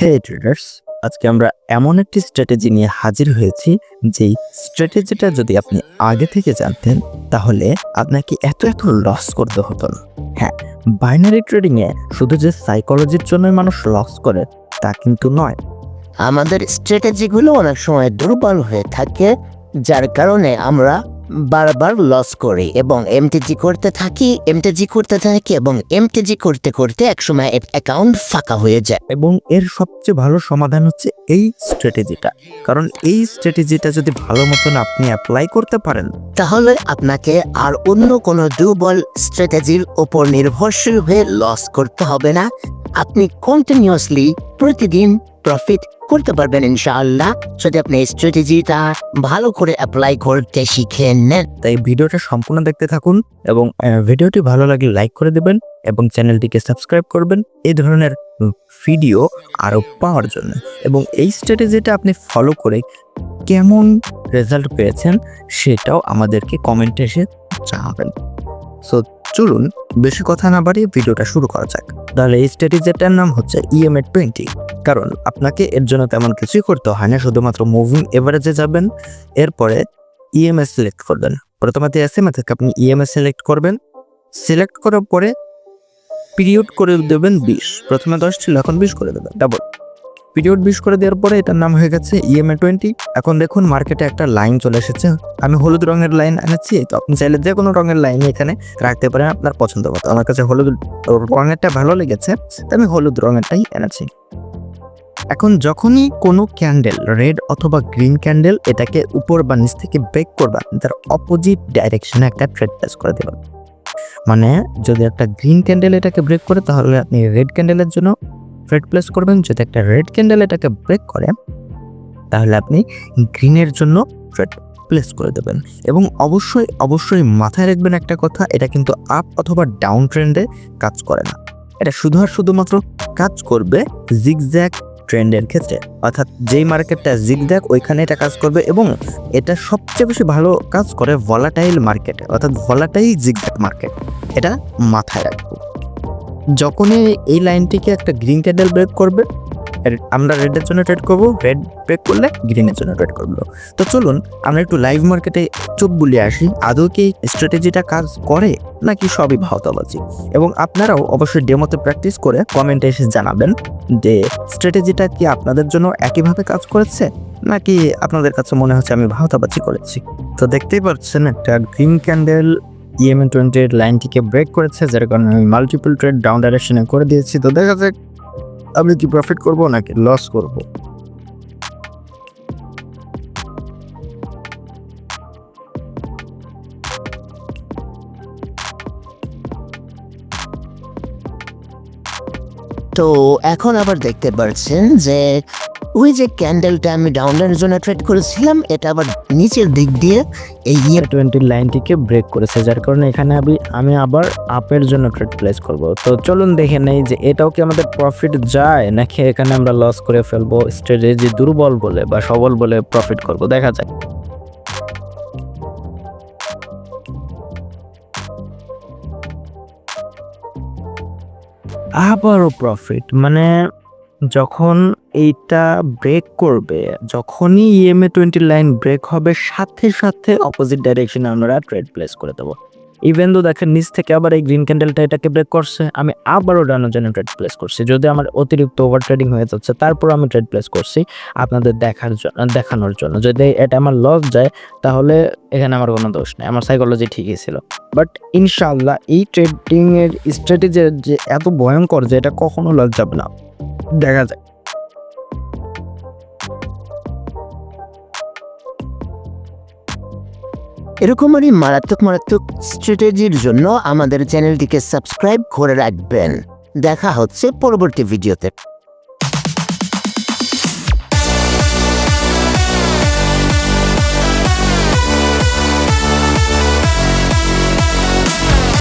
হে traders আজকে আমরা এমন একটি স্ট্র্যাটেজি নিয়ে হাজির হয়েছি, যেই স্ট্র্যাটেজিটা যদি আপনি আগে থেকে জানতেন, তাহলে আপনাকে এত এত লস করতে হতো না। হ্যাঁ বাইনারি ট্রেডিংয়ে শুধু যে সাইকোলজির জন্যই মানুষ লস করে, তা কিন্তু নয়। আমাদের স্ট্র্যাটেজিগুলো অনেক সময় দুর্বল হয়ে থাকে, যার কারণে আমরা বারবার লস করি এবং এমটিজি করতে থাকি এমটিজি করতে থাকি এবং এমটিজি করতে করতে একসময় অ্যাকাউন্ট ফাঁকা হয়ে যায়। এবং এর সবচেয়ে ভালো সমাধান হচ্ছে এই স্ট্র্যাটেজিটা কারণ এই স্ট্র্যাটেজিটা যদি ভালো মতন আপনি অ্যাপ্লাই করতে পারেন তাহলে আপনাকে আর অন্য কোনো দুর্বল স্ট্র্যাটেজির ওপর নির্ভরশীল হয়ে লস করতে হবে না। আপনি কন্টিনিউয়াসলি প্রতিদিন প্রফিট করতে পারবেন ইনশাআল্লাহ। যদি আপনি স্ট্র্যাটেজিটা ভালো করে অ্যাপ্লাই করতে শিখে নেন তাই ভিডিওটা সম্পূর্ণ দেখতে থাকুন এবং ভিডিওটি ভালো লাগলে লাইক করে দেবেন এবং চ্যানেলটিকে সাবস্ক্রাইব করবেন। এই ধরনের ভিডিও আরও পাওয়ার জন্য। এবং এই স্ট্র্যাটেজিটা আপনি ফলো করে কেমন রেজাল্ট পেয়েছেন সেটাও আমাদেরকে কমেন্টে এসে জানাবেন। সো চলুন বেশি কথা না বাড়িয়ে ভিডিওটা শুরু করা যাক। তাহলে এই স্ট্র্যাটেজিটার নাম হচ্ছে E ইএমএ টোয়েন্টি কারণ আপনাকে এর জন্য তেমন কিছুই করতে হয় না, শুধুমাত্র মুভিং এভারেজে যাবেন। এরপরে ইএমএস সিলেক্ট করবেন। প্রথমত প্রথমে এসএমএ থেকে আপনি ইএমএস সিলেক্ট করবেন। সিলেক্ট করার পরে পিরিয়ড করে দেবেন বিশ। প্রথমে দশ ছিল, এখন বিশ করে দেবেন। ডাবল পিরিয়ড বিশ করে দেওয়ার পরে এটার নাম হয়ে গেছে E ইএমএ টোয়েন্টি এখন দেখুন মার্কেটে একটা লাইন চলে এসেছে। আমি হলুদ রঙের লাইন এনেছি, তো আপনি চাইলে যে কোনো রঙের লাইন এখানে রাখতে পারেন আপনার পছন্দ মতো। আমার কাছে হলুদ রঙেরটা ভালো লেগেছে, তাই আমি হলুদ রঙেরটাই এনেছি। এখন যখনই কোনো ক্যান্ডেল রেড অথবা গ্রিন ক্যান্ডেল এটাকে উপর বা নিচ থেকে ব্রেক করবেন তার অপোজিট ডাইরেকশনে একটা ট্রেড প্লেস করে দেবেন মানে যদি একটা গ্রিন ক্যান্ডেল এটাকে ব্রেক করে, তাহলে আপনি রেড ক্যান্ডেলের জন্য ট্রেড প্লেস করবেন। যদি একটা রেড ক্যান্ডেল এটাকে ব্রেক করে, তাহলে আপনি গ্রিনের জন্য ট্রেড প্লেস করে দেবেন। এবং অবশ্যই অবশ্যই মাথায় রাখবেন একটা কথা, এটা কিন্তু আপ অথবা ডাউন ট্রেন্ডে কাজ করে না। এটা শুধু আর শুধুমাত্র কাজ করবে জিগজ্যাগ ট্রেন্ডের ক্ষেত্রে। অর্থাৎ যেই মার্কেটটা জিগজ্যাক ওইখানে এটা কাজ করবে এবং এটা সবচেয়ে বেশি ভালো কাজ করে ভলাটাইল মার্কেটে অর্থাৎ ভলাটাইল জিগজ্যাক মার্কেট এটা মাথায় রাখব। যখনই এই লাইনটিকে একটা গ্রিন ক্যান্ডেল ব্রেক করবে আমরা রেডের জন্য ট্রেড করব রেড ব্রেক করলে গ্রিনের জন্য ট্রেড করব। তো চলুন, আমরা একটু লাইভ মার্কেটে চোখ বুলিয়ে আসি, আদৌ কি স্ট্র্যাটেজিটা কাজ করে, নাকি সবই ভাওতাবাজি? এবং আপনারাও অবশ্যই ডেমোতে প্র্যাকটিস করে কমেন্টে এসে জানাবেন যে স্ট্র্যাটেজিটা কি আপনাদের জন্য একইভাবে কাজ করেছে, নাকি আপনাদের কাছে মনে হচ্ছে আমি ভাওতাবাজি করেছি? তো দেখতেই পাচ্ছেন একটা গ্রিন ক্যান্ডেল ইএমএ টোয়েন্টির লাইনটিকে ব্রেক করেছে, যার কারণে আমি মাল্টিপল ট্রেড ডাউন ডাইরেকশনে করে দিয়েছি। তো দেখা যাক, আমি কি প্রফিট করব নাকি লস করব। তো এখন আবার দেখতে পাচ্ছেন যে ওই যে ক্যান্ডেলটা আমি ডাউনের জন্য ট্রেড করেছিলাম, এটা আবার নিচের দিক দিয়ে এই ইয়ে টোয়েন্টি লাইনটিকে ব্রেক করেছে, যার কারণে এখানে আমি আমি আবার আপের জন্য ট্রেড প্লেস করব। তো চলুন দেখে নেই যে এটাও কি আমাদের প্রফিট যায়, নাকি এখানে আমরা লস করে ফেলব স্ট্র্যাটেজি দুর্বল বলে বা সবল বলে প্রফিট করব? দেখা যাক। আবারও প্রফিট মানে যখন এইটা ব্রেক করবে। যখনই ইএমএ টোয়েন্টি লাইন ব্রেক হবে, সাথে সাথে অপোজিট ডাইরেকশনে আমরা ট্রেড প্লেস করে দেবো। ইভেন তো দেখেন নিচ থেকে আবার এই গ্রিন ক্যান্ডেলটা এটাকে ব্রেক করছে, আমি আবারও ডানোর জন্য ট্রেড প্লেস করছি। যদি আমার অতিরিক্ত ওভার ট্রেডিং হয়ে যাচ্ছে, তারপর আমি ট্রেড প্লেস করছি আপনাদের দেখার জন্য দেখানোর জন্য। যদি এটা আমার লস যায়, তাহলে এখানে আমার কোনো দোষ নেই। আমার সাইকোলজি ঠিকই ছিল। বাট ইনশাল্লাহ এই ট্রেডিং এর স্ট্র্যাটেজি যে এত ভয়ঙ্কর যে এটা কখনো লস যাবে না। দেখা যায় এরকমই মারাত্মক মারাত্মক স্ট্র্যাটেজির জন্য আমাদের চ্যানেলটিকে সাবস্ক্রাইব করে রাখবেন। দেখা হচ্ছে পরবর্তী ভিডিওতে